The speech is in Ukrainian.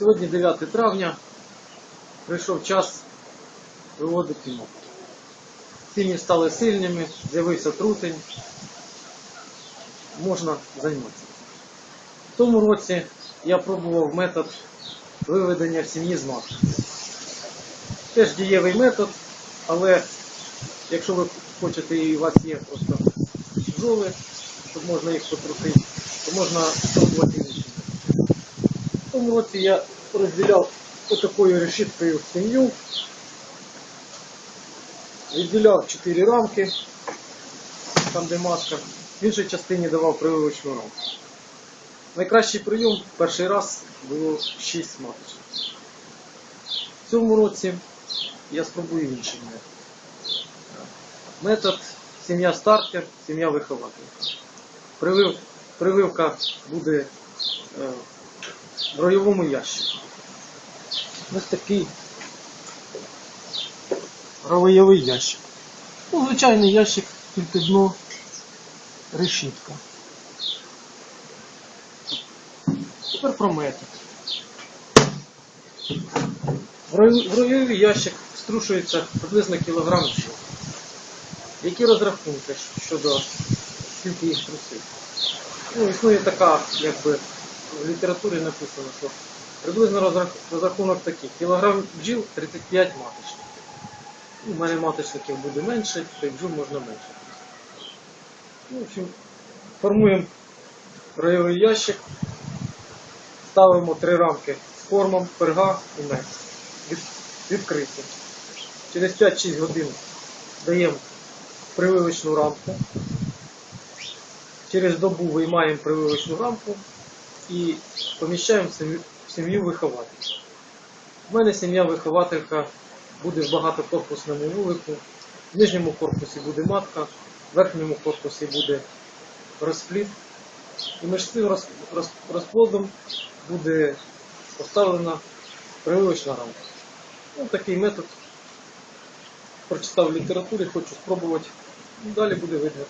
Сьогодні 9 травня. Прийшов час виводити мок. Сім'ї стали сильними, з'явився трутень. Можна займатися. В тому році я пробував метод виведення в сім'ї з матки. Теж дієвий метод, але якщо ви хочете і у вас є просто бджоли, щоб можна їх потрусити, то можна спробувати. В тому році я розділяв отакою решіткою сім'ю, відділяв 4 рамки, там де матка, в іншій частині давав прививочну рамку. Найкращий прийом перший раз було 6 маточок. В цьому році я спробую інший метод. Метод сім'я стартер, сім'я вихователь. Прививка буде е, в роєвому ящику. Ось такий роєвий ящик. Ну, звичайний ящик, тільки дно решітка. Тепер про метод. В рой- в роєвий ящик струшується приблизно кілограм бджіл. Які розрахунки щодо скільки їх трусить? Ну, існує така, якби в літературі написано, що приблизно розрахунок такий. Кілограм бджіл 35 маточників. Ну, У мене маточників буде менше, то бджіл можна менше. Ну, в общем, формуємо роєвий ящик, ставимо три рамки з кормом, перга і мед. Від, відкриті. Через 5-6 годин даємо прививочну рамку. Через добу виймаємо прививочну рамку і поміщаємо в сім'ю- вихователя. У мене сім'я вихователька буде в багатокорпусному вулику. В нижньому корпусі буде матка, в верхньому корпусі буде розплід. І між цим роз- роз- розплодом буде поставлена прививочна рамка. Ну, такий метод прочитав в літературі, хочу спробувати. Далі буде видно.